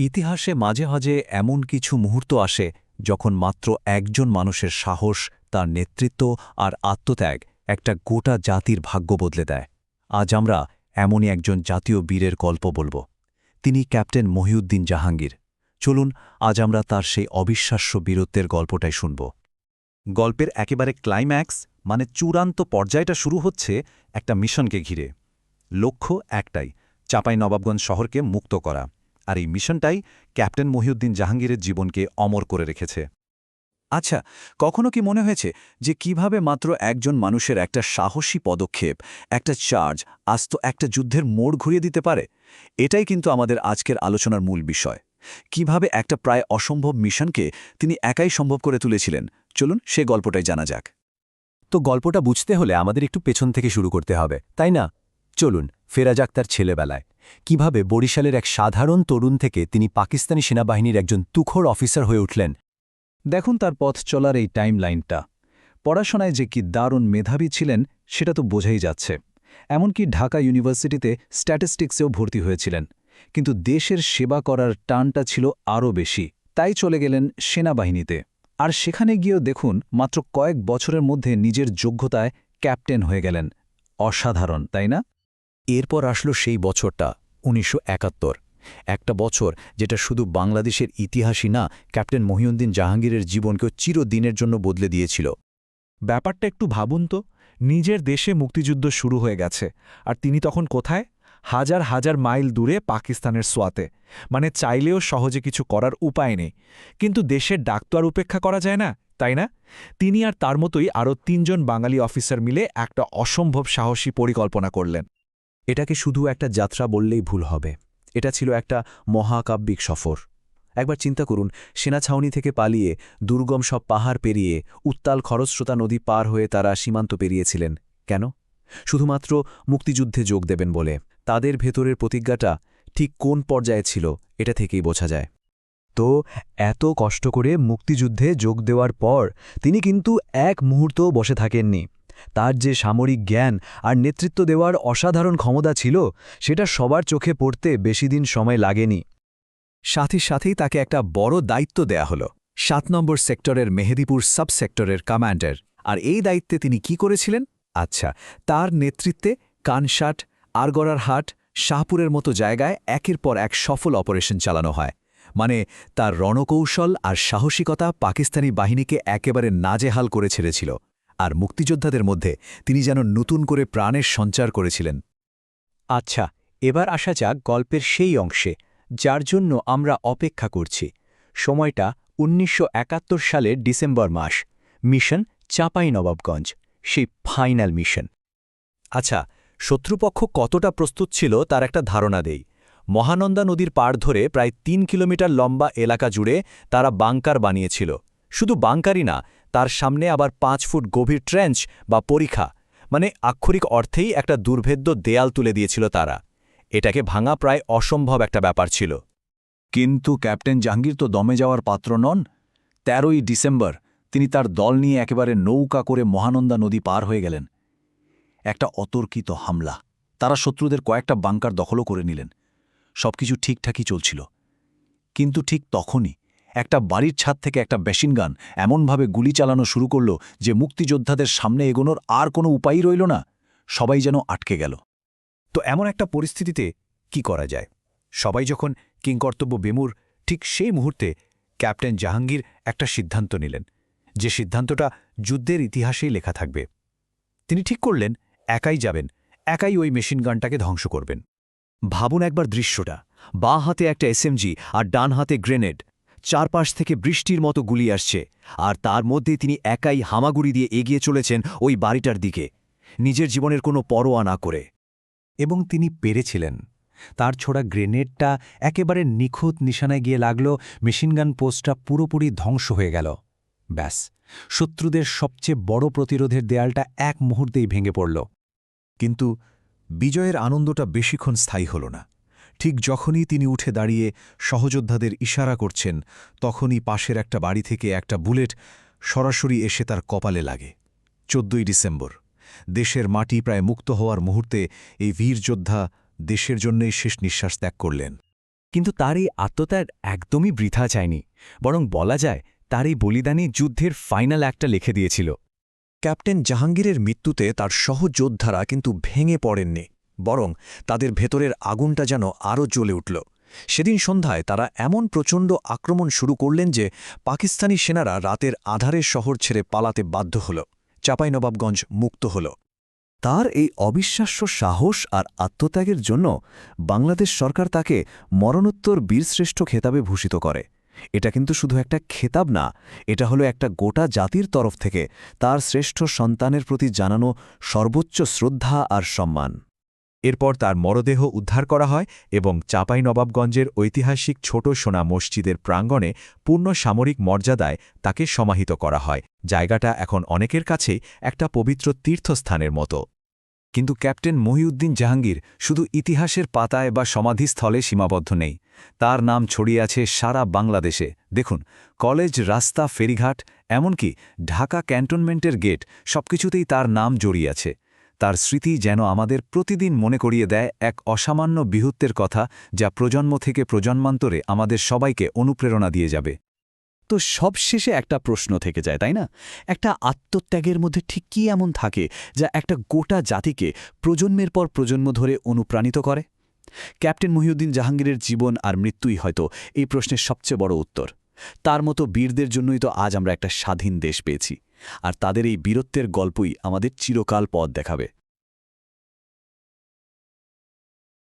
ইতিহাসে মাঝে মাঝে এমন কিছু মুহূর্ত আসে যখন মাত্র একজন মানুষের সাহস, তার নেতৃত্ব আর আত্মত্যাগ একটা গোটা জাতির ভাগ্য বদলে দেয়। আজ আমরা এমনই একজন জাতীয় বীরের গল্প বলব। তিনি ক্যাপ্টেন মহিউদ্দিন জাহাঙ্গীর। চলুন, আজ আমরা তার সেই অবিশ্বাস্য বীরত্বের গল্পটাই শুনব। গল্পের একেবারে ক্লাইম্যাক্স মানে চূড়ান্ত পর্যায়টা শুরু হচ্ছে একটা মিশনকে ঘিরে। লক্ষ্য একটাই চাপাই নবাবগঞ্জ শহরকে মুক্ত করা। আর এই মিশনটাই ক্যাপ্টেন মহিউদ্দিন জাহাঙ্গীরের জীবনকে অমর করে রেখেছে। আচ্ছা কখনো কি মনে হয়েছে যে কীভাবে মাত্র একজন মানুষের একটা সাহসী পদক্ষেপ, একটা চার্জ, আস্ত একটা যুদ্ধের মোড় ঘুরিয়ে দিতে পারে? এটাই কিন্তু আমাদের আজকের আলোচনার মূল বিষয়। কীভাবে একটা প্রায় অসম্ভব মিশনকে তিনি একাই সম্ভব করে তুলেছিলেন? চলুন সে গল্পটাই জানা যাক। তো গল্পটা বুঝতে হলে আমাদের একটু পেছন থেকে শুরু করতে হবে, তাই না? চলুন, ফেরা যাক তার ছেলেবেলায়। কীভাবে বরিশালের এক সাধারণ তরুণ থেকে তিনি পাকিস্তানি সেনাবাহিনীর একজন তুখোর অফিসার হয়ে উঠলেন? দেখুন তার পথ চলার এই টাইম লাইনটা পড়াশোনায় যে কি দারুণ মেধাবী ছিলেন, সেটা তো বোঝাই যাচ্ছে। এমনকি ঢাকা ইউনিভার্সিটিতে স্ট্যাটিস্টিক্সেও ভর্তি হয়েছিলেন। কিন্তু দেশের সেবা করার টানটা ছিল আরও বেশি। তাই চলে গেলেন সেনাবাহিনীতে। আর সেখানে গিয়েও দেখুন, মাত্র কয়েক বছরের মধ্যে নিজের যোগ্যতায় ক্যাপ্টেন হয়ে গেলেন। অসাধারণ, তাই না? এরপর আসলো সেই বছরটা, উনিশশো একাত্তর। একটা বছর যেটা শুধু বাংলাদেশের ইতিহাসই না, ক্যাপ্টেন মহিউদ্দিন জাহাঙ্গীরের জীবনকেও চিরদিনের জন্য বদলে দিয়েছিল। ব্যাপারটা একটু ভাবুন তো, নিজের দেশে মুক্তিযুদ্ধ শুরু হয়ে গেছে, আর তিনি তখন কোথায়? হাজার হাজার মাইল দূরে পাকিস্তানের সোয়াতে। মানে চাইলেও সহজে কিছু করার উপায় নেই। কিন্তু দেশের ডাক্তার উপেক্ষা করা যায় না, তাই না? তিনি আর তার মতোই আরও তিনজন বাঙালি অফিসার মিলে একটা অসম্ভব সাহসী পরিকল্পনা করলেন। এটাকে শুধু একটা যাত্রা বললেই ভুল হবে। এটা ছিল একটা মহাকাব্যিক সফর। একবার চিন্তা করুন সেনা ছাউনি থেকে পালিয়ে দুর্গম সব পাহাড় পেরিয়ে উত্তাল খরস্রোতা নদী পার হয়ে তারা সীমান্ত পেরিয়েছিলেন। কেন? শুধুমাত্র মুক্তিযুদ্ধে যোগ দেবেন বলে। তাদের ভেতরের প্রতিজ্ঞাটা ঠিক কোন পর্যায়ে ছিল, এটা থেকেই বোঝা যায়। তো এত কষ্ট করে মুক্তিযুদ্ধে যোগ দেওয়ার পর তিনি কিন্তু এক মুহূর্তও বসে থাকেননি। তার যে সামরিক জ্ঞান আর নেতৃত্ব দেওয়ার অসাধারণ ক্ষমতা ছিল, সেটা সবার চোখে পড়তে বেশি দিন সময় লাগেনি। সাথে সাথেই তাকে একটা বড় দায়িত্ব দেয়া হলো, সাত নম্বর সেক্টরের মেহেদিপুর সাবসেক্টরের কমান্ডার। আর এই দায়িত্বে তিনি কি করেছিলেন? আচ্ছা তার নেতৃত্বে কানসাট আরগড়ার হাট, শাহপুরের মতো জায়গায় একের পর এক সফল অপারেশন চালানো হয়। মানে তার রণকৌশল আর সাহসিকতা পাকিস্তানি বাহিনীকে একেবারে নাজেহাল করে ছেড়েছিল। আর মুক্তিযোদ্ধাদের মধ্যে তিনি যেন নতুন করে প্রাণের সঞ্চার করেছিলেন। আচ্ছা এবার আসা যাক গল্পের সেই অংশে, যার জন্য আমরা অপেক্ষা করছি। সময়টা উনিশশো একাত্তর সালের ডিসেম্বর মাস, মিশন চাপাই নবাবগঞ্জ সেই ফাইনাল মিশন। আচ্ছা শত্রুপক্ষ কতটা প্রস্তুত ছিল তার একটা ধারণা দেই। মহানন্দা নদীর পাড় ধরে প্রায় তিন কিলোমিটার লম্বা এলাকা জুড়ে তারা বাংকার বানিয়েছিল। শুধু বাংকারই না তার সামনে আবার পাঁচ ফুট গভীর ট্রেঞ্চ বা পরীক্ষা মানে আক্ষরিক অর্থেই একটা দুর্ভেদ্য দেয়াল তুলে দিয়েছিল তারা। এটাকে ভাঙা প্রায় অসম্ভব একটা ব্যাপার ছিল। কিন্তু ক্যাপ্টেন জাহাঙ্গীর তো দমে যাওয়ার পাত্র নন। তেরোই ডিসেম্বর তিনি তার দল নিয়ে একেবারে নৌকা করে মহানন্দা নদী পার হয়ে গেলেন। একটা অতর্কিত হামলা। তারা শত্রুদের কয়েকটা বাংকার দখলও করে নিলেন। সবকিছু ঠিকঠাকই চলছিল। কিন্তু ঠিক তখনই একটা বাড়ির ছাদ থেকে একটা বেশিনগান এমনভাবে গুলি চালানো শুরু করল যে মুক্তিযোদ্ধাদের সামনে এগোনোর আর কোনো উপায়ই রইল না। সবাই যেন আটকে গেল। তো এমন একটা পরিস্থিতিতে কি করা যায়? সবাই যখন কিংকর্তব্য বেমুর, ঠিক সেই মুহূর্তে ক্যাপ্টেন জাহাঙ্গীর একটা সিদ্ধান্ত নিলেন, যে সিদ্ধান্তটা যুদ্ধের ইতিহাসেই লেখা থাকবে। তিনি ঠিক করলেন, একাই যাবেন, একাই ওই মেশিনগানটাকে ধ্বংস করবেন। ভাবুন একবার দৃশ্যটা, বাঁ হাতে একটা এসএমজি আর ডান হাতে গ্রেনেড চারপাশ থেকে বৃষ্টির মতো গুলি আসছে, আর তার মধ্যে তিনি একাই হামাগুড়ি দিয়ে এগিয়ে চলেছেন ওই বাড়িটার দিকে, নিজের জীবনের কোনো পরোয়া না করে। এবং তিনি পেরেছিলেন। তার ছোড়া গ্রেনেডটা একেবারে নিখুঁত নিশানায় গিয়ে লাগল মেশিনগান পোস্টটা পুরোপুরি ধ্বংস হয়ে গেল। ব্যাস, শত্রুদের সবচেয়ে বড় প্রতিরোধের দেয়ালটা এক মুহূর্তেই ভেঙে পড়ল। কিন্তু বিজয়ের আনন্দটা বেশিক্ষণ স্থায়ী হল না। ঠিক যখনই তিনি উঠে দাঁড়িয়ে সহযোদ্ধাদের ইশারা করছেন, তখনই পাশের একটা বাড়ি থেকে একটা বুলেট সরাসরি এসে তার কপালে লাগে। চোদ্দই ডিসেম্বর। দেশের মাটি প্রায় মুক্ত হওয়ার মুহূর্তে এই বীর যোদ্ধা দেশের জন্যই শেষ নিঃশ্বাস ত্যাগ করলেন। কিন্তু তার এই আত্মত্যাগ একদমই বৃথা চায়নি। বরং বলা যায়, তার এই বলিদানই যুদ্ধের ফাইনাল একটা লিখে দিয়েছিল। ক্যাপ্টেন জাহাঙ্গীরের মৃত্যুতে তার সহযোদ্ধারা কিন্তু ভেঙে পড়েননি। বরং তাদের ভেতরের আগুনটা যেন আরও জ্বলে উঠল। সেদিন সন্ধ্যায় তারা এমন প্রচণ্ড আক্রমণ শুরু করলেন যে পাকিস্তানি সেনারা রাতের আধারের শহর ছেড়ে পালাতে বাধ্য হল। চাঁপাইনবাবগঞ্জ মুক্ত হল। তার এই অবিশ্বাস্য সাহস আর আত্মত্যাগের জন্য বাংলাদেশ সরকার তাকে মরণোত্তর বীরশ্রেষ্ঠ খেতাবে ভূষিত করে। এটা কিন্তু শুধু একটা খেতাব না, এটা হলো একটা গোটা জাতির তরফ থেকে তার শ্রেষ্ঠ সন্তানের প্রতি জানানো সর্বোচ্চ শ্রদ্ধা আর সম্মান। এরপর তার মরদেহ উদ্ধার করা হয় এবং চাঁপাইনবাবগঞ্জের ঐতিহাসিক ছোট সোনা মসজিদের প্রাঙ্গণে পূর্ণ সামরিক মর্যাদায় তাকে সমাহিত করা হয়। জায়গাটা এখন অনেকের কাছেই একটা পবিত্র তীর্থস্থানের মতো। কিন্তু ক্যাপ্টেন মহিউদ্দিন জাহাঙ্গীর শুধু ইতিহাসের পাতায় বা সমাধিস্থলে সীমাবদ্ধ নেই। তার নাম ছড়িয়ে আছে সারা বাংলাদেশে। দেখুন, কলেজ, রাস্তা, ফেরিঘাট, এমনকি ঢাকা ক্যান্টনমেন্টের গেট সবকিছুতেই তার নাম জড়িয়ে আছে। তার স্মৃতি যেন আমাদের প্রতিদিন মনে করিয়ে দেয় এক অসামান্য বিহুত্বের কথা যা প্রজন্ম থেকে প্রজন্মান্তরে আমাদের সবাইকে অনুপ্রেরণা দিয়ে যাবে। তো সবশেষে একটা প্রশ্ন থেকে যায়, তাই না? একটা আত্মত্যাগের মধ্যে ঠিক কী এমন থাকে যা একটা গোটা জাতিকে প্রজন্মের পর প্রজন্ম ধরে অনুপ্রাণিত করে? ক্যাপ্টেন মহিউদ্দিন জাহাঙ্গীরের জীবন আর মৃত্যুই হয়তো এই প্রশ্নের সবচেয়ে বড় উত্তর। তার মতো বীরদের জন্যই তো আজ আমরা একটা স্বাধীন দেশ পেয়েছি। আর তাদের এই বীরত্বের গল্পই আমাদের চিরকাল পথ দেখাবে।